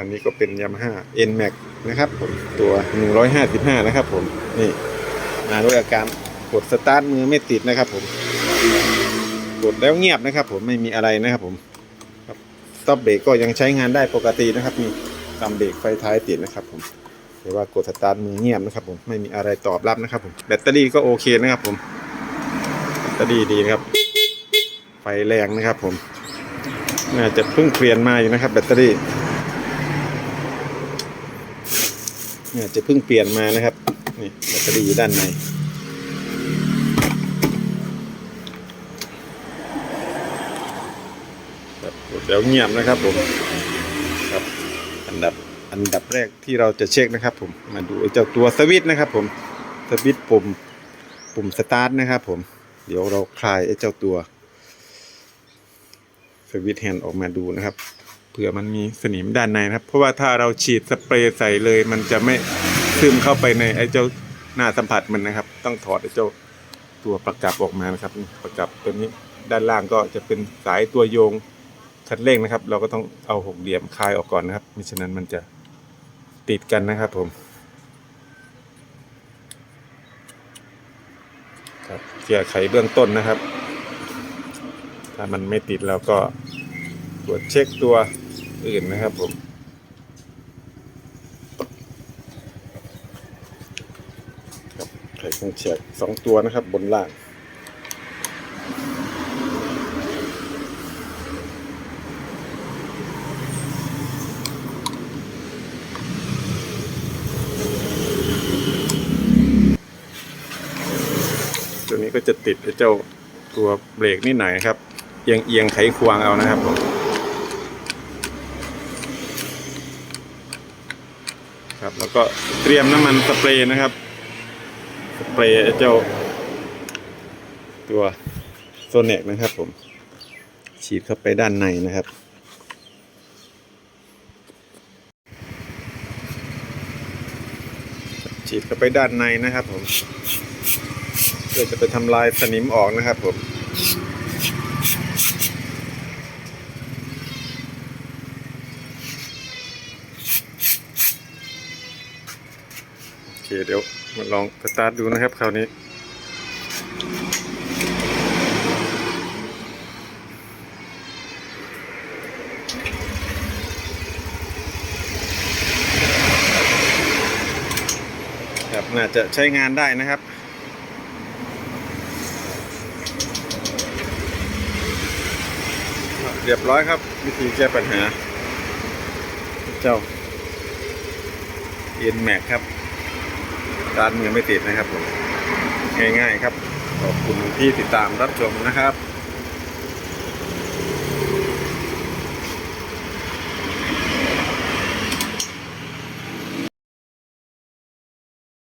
คันนี้ก็เป็น Yamaha N Max นะครับผมตัว 155 นะครับผมนี่มาด้วยอาการกดสตาร์ทมือไม่ติดนะครับผมกดแล้วเงียบนะครับ ผมไม่มีอะไรนะครับผมสต็อปเบรกก็ยังใช้งานได้ปกตินะครับมีกำเบรกไฟท้ายติดนะครับผมแต่ว่ากดสตาร์ทมือเงียบนะครับ ผมไม่มีอะไรตอบรับนะครับผมแบตเตอรี่ก็โอเคนะครับ ผมแบตเตอรี่ดีนะครับ ไฟแรงนะครับ ผมน่าจะเพิ่งเปลี่ยนมาอยู่นะครับ แบตเตอรี่น่า จะเพิ่งเปลี่ยนมานะครับนี่แบตเตอรี่อยู่ด้านในครับกดแล้วเงียบนะครับผมครับอันดับอันดับแรกที่เราจะเช็คนะครับ ผมมาดูไอ้เจ้าตัวสวิตช์นะครับ ผมสวิตช์ปุ่มปุ่มสตาร์ทนะครับ ผมเดี๋ยวเราคลายไอ้เจ้าตัวสวิตช์แฮนด์ออกมาดูนะครับ ผื่อมันมีสนิมด้านในนะครับ เพราะว่าถ้าเราฉีดสเปรย์ใส่เลย มันจะไม่ซึมเข้าไปในไอ้เจ้าหน้าสัมผัสมันนะครับ ต้องถอดไอ้เจ้าตัวประกับออกมานะครับ ประกับตัวนี้ด้านล่างก็จะเป็นสายตัวโยงคันเร่งนะครับ เราก็ต้องเอาหกเหลี่ยมคลายออกก่อนนะครับมิฉะนั้นมันจะติดกันนะครับผมครับแก้ไขเบื้องต้นนะครับ ถ้ามันไม่ติดเราก็ตรวจเช็คตัว อื่นนะครับผมไขเครื่องเช็คสองตัวนะครับ บนล่างตัวนี้ก็จะติดไอ้เจ้าตัวเบรกนิดหน่อยครับ เอียงเอียงไขควงเอานะครับผม ครับ แล้วก็เตรียมน้ำมันสเปรย์นะครับ สเปรย์เจ้า ตัวโซเนกนะครับผม ฉีดเข้าไปด้านในนะครับฉีดเข้าไปด้านในนะครับผมเพื่อจะไปทำลายสนิมออกนะครับผม โอ เคเดี๋ยวมาลองสตาร์ทดูนะครับคราวนี้ ครับน่าจะใช้งานได้นะครับเรียบร้อยครับวิธีแก้ปัญหา เจ้าเอ็นแม็กครับ การมือไม่ติดนะครับผมง่ายๆครับขอบคุณที่ติดตามรับชมนะครับ